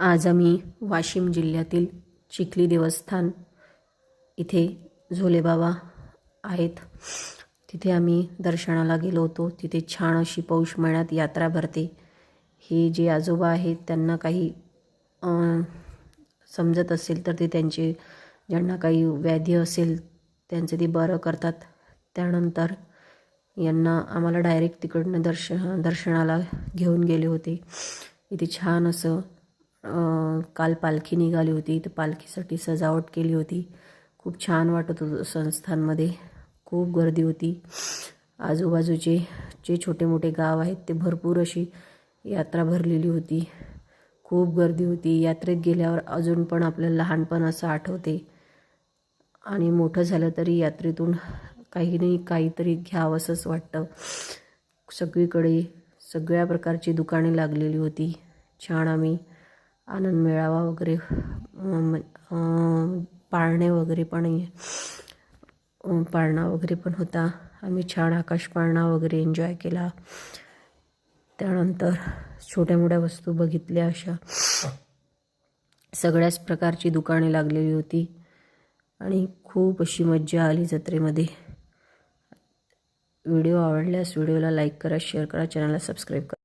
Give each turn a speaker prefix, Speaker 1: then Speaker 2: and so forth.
Speaker 1: आज आम्ही वाशिम जिल्ह्यातील चिखली देवस्थान इथे झोलेबाबा आहेत. तिथे आम्ही दर्शनाला गेलो होतो. तिथे छान अशी पौष महिन्यात यात्रा भरते. हे जे आजोबा आहेत त्यांना काही समजत असेल तर ते त्यांचे ज्यांना काही व्याधी असेल त्यांचे ते बरं करतात. त्यानंतर यांना आम्हाला डायरेक्ट तिकडनं दर्श दर्शनाला घेऊन गेले होते. इथे छान असं काल पालखी निघाली होती. तर पालखीसाठी सजावट केली होती. खूप छान वाटत होतं संस्थांमध्ये. खूप गर्दी होती. आजूबाजूचे जे छोटे मोठे गाव आहेत ते भरपूर अशी यात्रा भरलेली होती. खूप गर्दी होती. यात्रेत गेल्यावर अजून पण आपलं लहानपण असं आठवते. आणि मोठं झालं तरी यात्रेतून काही नाही काहीतरी घ्यावंसंच वाटतं. सगळीकडे सगळ्या प्रकारची दुकाने लागलेली होती. छान आम्ही आनंद मेळावा वगैरे पाळणे वगैरे पण पाळणा वगैरे पण होता. आम्ही छान आकाश पाळणा वगैरे एन्जॉय केला. त्यानंतर छोट्या मोठ्या वस्तू बघितल्या अशा. सगळ्याच प्रकारची दुकाने लागलेली होती. आणि खूप अशी मज्जा आली जत्रेमध्ये. व्हिडिओ आवडल्यास व्हिडिओला लाईक करा शेअर करा चॅनलला सबस्क्राईब करा.